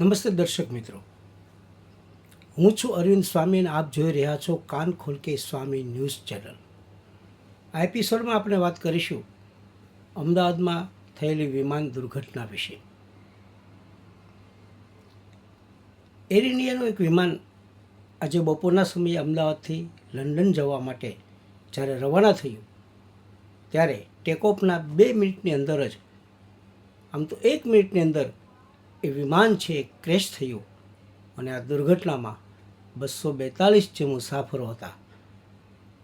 નમસ્તે દર્શક મિત્રો. હું છું અરવિંદ સ્વામી અને આપ જોઈ રહ્યા છો કાન ખોલકે સ્વામી ન્યૂઝ ચેનલ. આ એપિસોડમાં આપણે વાત કરીશું અમદાવાદમાં થયેલી વિમાન દુર્ઘટના વિશે. એર ઇન્ડિયાનું એક વિમાન આજે બપોરના સમયે અમદાવાદથી લંડન જવા માટે જ્યારે રવાના થયું, ત્યારે ટેકઓફના બે મિનિટની અંદર જ, આમ તો એક મિનિટની અંદર એ વિમાન છે એ ક્રેશ થયું અને આ દુર્ઘટનામાં બસો બેતાલીસ જે મુસાફરો હતા,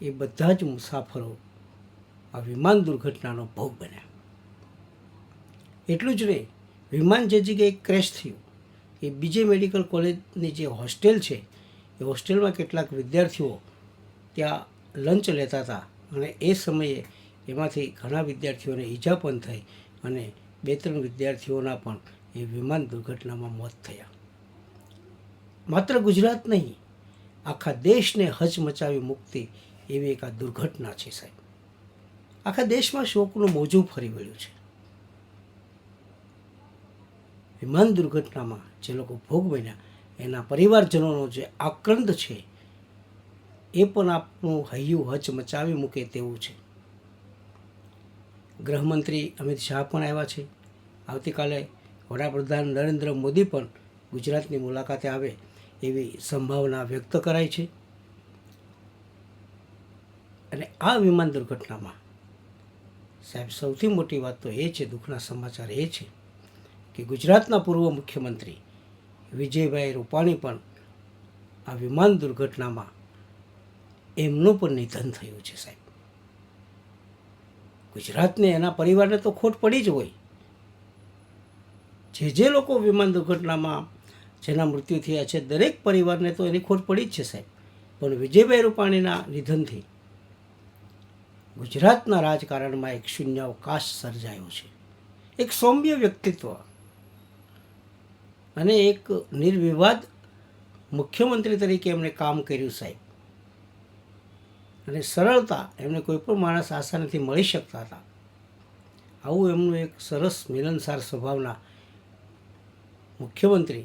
એ બધા જ મુસાફરો આ વિમાન દુર્ઘટનાનો ભોગ બન્યા. એટલું જ નહીં, વિમાન જે જગ્યાએ ક્રેશ થયું, એ બીજે મેડિકલ કોલેજની જે હોસ્ટેલ છે, એ હોસ્ટેલમાં કેટલાક વિદ્યાર્થીઓ ત્યાં લંચ લેતા હતા અને એ સમયે એમાંથી ઘણા વિદ્યાર્થીઓને ઈજા પણ થઈ અને બે ત્રણ વિદ્યાર્થીઓના પણ એ વિમાન દુર્ઘટનામાં મોત થયા. માત્ર ગુજરાત નહીં, આખા દેશને હચમચાવી મૂકતી એવી એક આ દુર્ઘટના છે સાહેબ. આખા દેશમાં શોકનું મોજું ફરી વળ્યું છે. વિમાન દુર્ઘટનામાં જે લોકો ભોગ બન્યા, એના પરિવારજનોનો જે આક્રંદ છે, એ પણ આપણું હૈયું હચમચાવી મૂકે તેવું છે. ગૃહમંત્રી અમિત શાહ પણ આવ્યા છે. આવતીકાલે વડાપ્રધાન નરેન્દ્ર મોદી પણ ગુજરાતની મુલાકાતે આવે એવી સંભાવના વ્યક્ત કરાઈ છે. અને આ વિમાન દુર્ઘટનામાં સાહેબ, સૌથી મોટી વાત તો એ છે, દુઃખના સમાચાર એ છે કે ગુજરાતના પૂર્વ મુખ્યમંત્રી વિજયભાઈ રૂપાણી પણ આ વિમાન દુર્ઘટનામાં એમનું પણ નિધન થયું છે સાહેબ. ગુજરાતને એના પરિવારને તો ખોટ પડી જ હોય. જે જે લોકો વિમાન દુર્ઘટનામાં જેના મૃત્યુ થયા છે, દરેક પરિવારને તો એની ખોટ પડી જ છે સાહેબ. પણ વિજયભાઈ રૂપાણીના નિધનથી ગુજરાતના રાજકારણમાં એક શૂન્યાવકાશ સર્જાયો છે. એક સૌમ્ય વ્યક્તિત્વ અને એક નિર્વિવાદ મુખ્યમંત્રી તરીકે એમણે કામ કર્યું સાહેબ. અને સરળતા એમને કોઈ પણ માણસ આસાનીથી મળી શકતા હતા. આવું એમનું એક સરસ મિલનસાર સ્વભાવના મુખ્યમંત્રી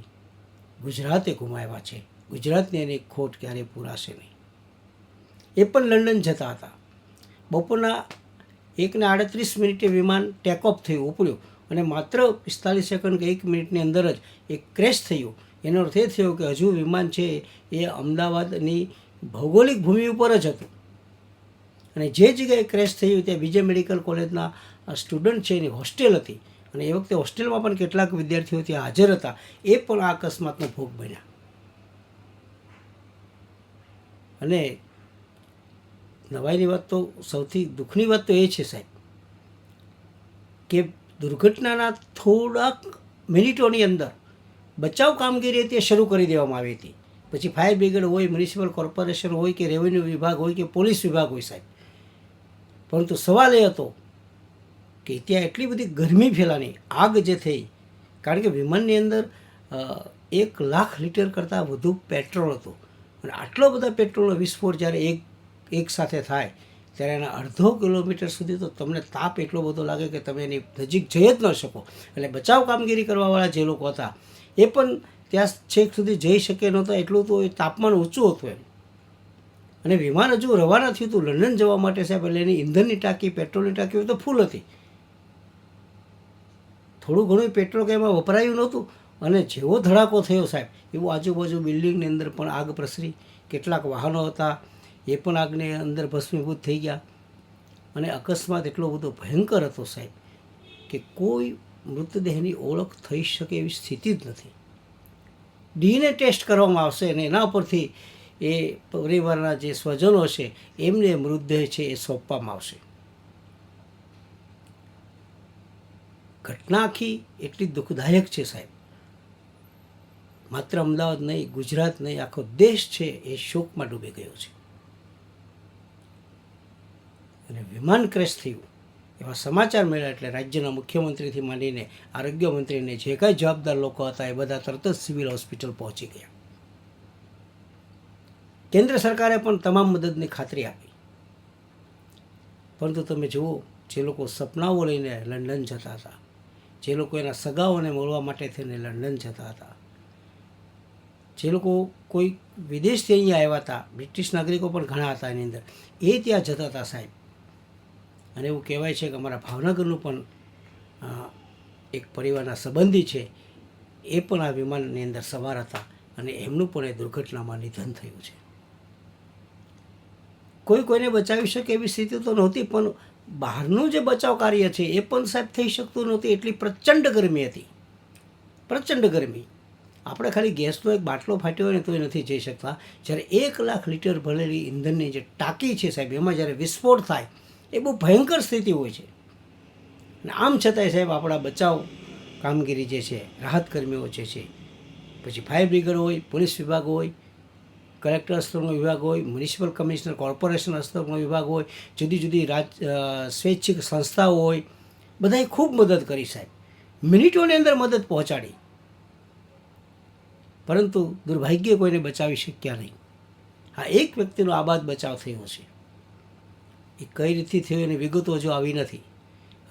ગુજરાતે ગુમાવ્યા છે. ગુજરાતની એની ખોટ ક્યારેય પૂરાશે નહીં. એ પણ લંડન જતા હતા. બપોરના એકને આડત્રીસ મિનિટે વિમાન ટેકઓફ થયું, ઉપડ્યું અને માત્ર પિસ્તાલીસ સેકન્ડ કે એક મિનિટની અંદર જ એ ક્રેશ થયું. એનો અર્થ એ થયો કે હજુ વિમાન છે એ અમદાવાદની ભૌગોલિક ભૂમિ ઉપર જ હતું. અને જે જગ્યાએ ક્રેશ થયું ત્યાં બીજે મેડિકલ કોલેજના સ્ટુડન્ટ છે એની હોસ્ટેલ હતી. અને એ વખતે હોસ્ટેલમાં પણ કેટલાક વિદ્યાર્થીઓ ત્યાં હાજર હતા. એ પણ આ અકસ્માતનો ભોગ બન્યા. અને નવાઈની વાત તો સૌથી દુઃખની વાત તો એ છે સાહેબ, કે દુર્ઘટનાના થોડાક મિનિટોની અંદર બચાવ કામગીરી તે શરૂ કરી દેવામાં આવી હતી. પછી ફાયર બ્રિગેડ હોય, મ્યુનિસિપલ કોર્પોરેશન હોય કે રેવન્યુ વિભાગ હોય કે પોલીસ વિભાગ હોય સાહેબ. પરંતુ સવાલ એ હતો કે ત્યાં એટલી બધી ગરમી ફેલાની, આગ જે થઈ, કારણ કે વિમાનની અંદર એક લાખ લીટર કરતાં વધુ પેટ્રોલ હતું. અને આટલો બધા પેટ્રોલનો વિસ્ફોટ જ્યારે એક એક સાથે થાય, ત્યારે એના અડધો કિલોમીટર સુધી તો તમને તાપ એટલો બધો લાગે કે તમે એની નજીક જઈ જ ન શકો. એટલે બચાવ કામગીરી કરવાવાળા જે લોકો હતા, એ પણ ત્યાં છેક સુધી જઈ શકે નહોતા, એટલું તો એ તાપમાન ઊંચું હતું એમ. અને વિમાન હજુ રવાના થયું હતું, લંડન જવા માટે સાહેબ, એટલે એની ઇંધણની ટાંકી, પેટ્રોલની ટાંકી તો ફૂલ હતી. થોડું ઘણું પેટ્રોલ કે એમાં વપરાયું નહોતું. અને જેવો ધડાકો થયો સાહેબ, એવું આજુબાજુ બિલ્ડિંગની અંદર પણ આગ પ્રસરી, કેટલાક વાહનો હતા, એ પણ આગને અંદર ભસ્મીભૂત થઈ ગયા. અને અકસ્માત એટલો બધો ભયંકર હતો સાહેબ, કે કોઈ મૃતદેહની ઓળખ થઈ શકે એવી સ્થિતિ જ નથી. ડીએનએ ટેસ્ટ કરવામાં આવશે અને એના ઉપરથી એ પરિવારના જે સ્વજનો છે, એમને મૃતદેહ છે એ સોંપવામાં આવશે. ઘટના આખી એટલી દુઃખદાયક છે સાહેબ. માત્ર અમદાવાદ નહીં, ગુજરાત નહીં, આખો દેશ છે એ શોકમાં ડૂબી ગયો છે. અને વિમાન ક્રેશ થયું. એવા સમાચાર મળ્યા એટલે રાજ્યના મુખ્યમંત્રીથી માંડીને આરોગ્ય મંત્રીને જે કાંઈ જવાબદાર લોકો હતા એ બધા તરત જ સિવિલ હોસ્પિટલ પહોંચી ગયા. કેન્દ્ર સરકારે પણ તમામ મદદની ખાતરી આપી. પરંતુ તમે જુઓ, જે લોકો સપનાઓ લઈને લંડન જતા હતા જે લોકો એના સગાઓને મળવા માટે થઈને લંડન જતા હતા. જે લોકો કોઈ વિદેશથી અહીંયા આવ્યા હતા, બ્રિટિશ નાગરિકો પણ ઘણા હતા એની અંદર. એ ત્યાં જતા હતા સાહેબ. અને એવું કહેવાય છે કે અમારા ભાવનગરનું પણ એક પરિવારના સંબંધી છે, એ પણ આ વિમાનની અંદર સવાર હતા અને એમનું પણ એ દુર્ઘટનામાં નિધન થયું છે. કોઈ કોઈને બચાવી શકે એવી સ્થિતિ તો નહોતી, પણ બહારનું જે બચાવ કાર્ય છે એ પણ સાહેબ થઈ શકતું નહોતું, એટલી પ્રચંડ ગરમી હતી. પ્રચંડ ગરમી. આપણે ખાલી ગેસનો એક બાટલો ફાટ્યો હોય ને તો એ નથી જઈ શકતા. જ્યારે એક લાખ લીટર ભરેલી ઇંધણની જે ટાંકી છે સાહેબ, એમાં જ્યારે વિસ્ફોટ થાય, એ બહુ ભયંકર સ્થિતિ હોય છે. અને આમ છતાંય સાહેબ આપણા બચાવ કામગીરી જે છે, રાહત કર્મીઓ જે છે, પછી ફાયર બ્રિગેડ હોય, પોલીસ વિભાગ હોય કલેક્ટર સ્તરનો વિભાગ હોય, મ્યુનિસિપલ કમિશનર, કોર્પોરેશન સ્તરનો વિભાગ હોય, જુદી જુદી રાજ સ્વૈચ્છિક સંસ્થાઓ હોય, બધાએ ખૂબ મદદ કરી સાહેબ. મિનિટોની અંદર મદદ પહોંચાડી. પરંતુ દુર્ભાગ્ય કોઈને બચાવી શક્યા નહીં. આ એક વ્યક્તિનો આબાદ બચાવ થયો છે. એ કઈ રીતથી થયો એની વિગતો હજુ આવી નથી.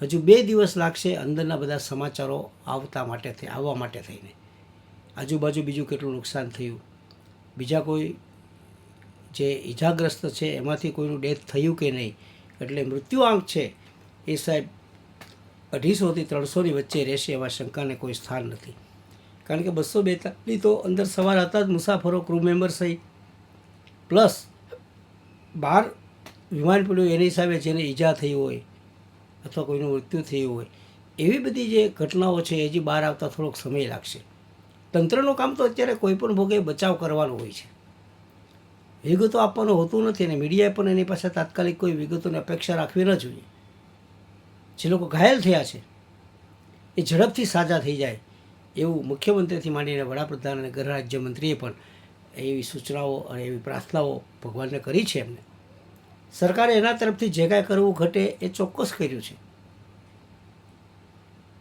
હજુ બે દિવસ લાગશે અંદરના બધા સમાચારો આવતા માટે થઈ આવવા માટે થઈને. આજુબાજુ બીજું કેટલું નુકસાન થયું? બીજા કોઈ જે ઈજાગ્રસ્ત છે, એમાંથી કોઈનું ડેથ થયું કે નહીં, એટલે મૃત્યુઆંક છે, એ સાહેબ અઢીસોથી ત્રણસોની વચ્ચે રહેશે એવા શંકાને કોઈ સ્થાન નથી. કારણ કે બસો બેતાલીસ તો અંદર સવાર હતા જ મુસાફરો ક્રૂ મેમ્બર સહિત. પ્લસ બહાર વિમાન પડ્યું એની હિસાબે જેને ઈજા થઈ હોય અથવા કોઈનું મૃત્યુ થયું હોય, એવી બધી જે ઘટનાઓ છે, હજી બહાર આવતા થોડોક સમય લાગશે. તંત્રનું કામ તો અત્યારે કોઈ પણ ભોગે બચાવ કરવાનો હોય છે. વિગતો આપવાનું હોતું નથી અને મીડિયાએ પણ એની પાસે તાત્કાલિક કોઈ વિગતોની અપેક્ષા રાખવી ન જોઈએ. જે લોકો ઘાયલ થયા છે, એ ઝડપથી સાજા થઈ જાય એવું મુખ્યમંત્રીથી માંડીને વડાપ્રધાન અને ગૃહ રાજ્યમંત્રીએ પણ એવી સૂચનાઓ અને એવી પ્રાર્થનાઓ ભગવાનને કરી છે એમને. સરકારે એના તરફથી જે કાંઈ કરવું ઘટે એ ચોક્કસ કર્યું છે.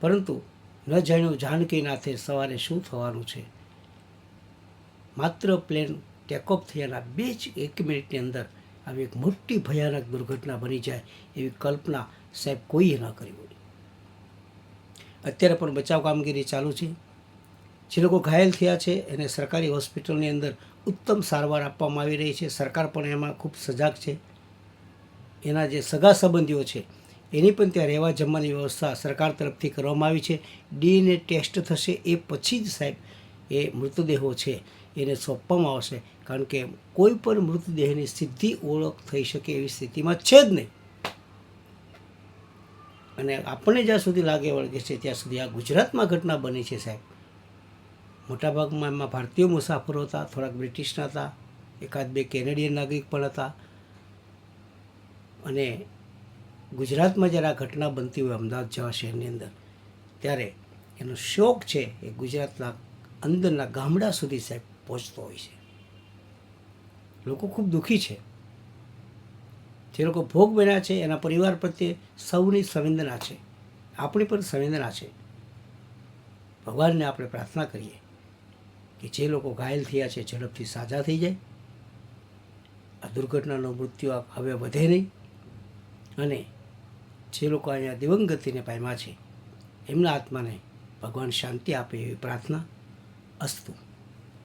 પરંતુ ન જાણ્યું જાનકીનાથે સવારે શું થવાનું છે? માત્ર પ્લેન ટેકઓફ થયાના બે જ એક મિનિટની અંદર આવી એક મોટી ભયાનક દુર્ઘટના બની જાય એવી કલ્પના સાહેબ કોઈએ ન કરી હોય. અત્યારે પણ બચાવ કામગીરી ચાલુ છે. જે લોકો ઘાયલ થયા છે એને સરકારી હોસ્પિટલની અંદર ઉત્તમ સારવાર આપવામાં આવી રહી છે. સરકાર પણ એમાં ખૂબ સજાગ છે. એના જે સગા સંબંધીઓ છે એની પણ ત્યાં રહેવા જમવાની વ્યવસ્થા સરકાર તરફથી કરવામાં આવી છે. ડીએનએ ટેસ્ટ થશે એ પછી જ સાહેબ એ મૃતદેહો છે એને સોંપવામાં આવશે. કારણ કે કોઈ પણ મૃતદેહની સીધી ઓળખ થઈ શકે એવી સ્થિતિમાં છે જ નહીં. અને આપણને જ્યાં સુધી લાગે વળગે છે ત્યાં સુધી આ ગુજરાતમાં ઘટના બની છે સાહેબ. મોટાભાગમાં એમાં ભારતીય મુસાફરો હતા, થોડાક બ્રિટિશના હતા, એકાદ બે કેનેડિયન નાગરિક પણ હતા. અને ગુજરાતમાં જ્યારે આ ઘટના બનતી હોય અમદાવાદ જેવા શહેરની અંદર, ત્યારે એનો શોખ છે એ ગુજરાતના અંદરના ગામડા સુધી સાહેબ પહોંચતો હોય છે. લોકો ખૂબ દુઃખી છે. જે લોકો ભોગ બન્યા છે, એના પરિવાર પ્રત્યે સૌની સંવેદના છે. આપણી પણ સંવેદના છે. ભગવાનને આપણે પ્રાર્થના કરીએ કે જે લોકો ઘાયલ થયા છે, ઝડપથી સાજા થઈ જાય. આ દુર્ઘટનાનો મૃત્યુ હવે વધે નહીં. અને જે લોકો અહીંયા દિવંગતિને પામ્યા છે એમના આત્માને ભગવાન શાંતિ આપે એવી પ્રાર્થના અસ્તુ.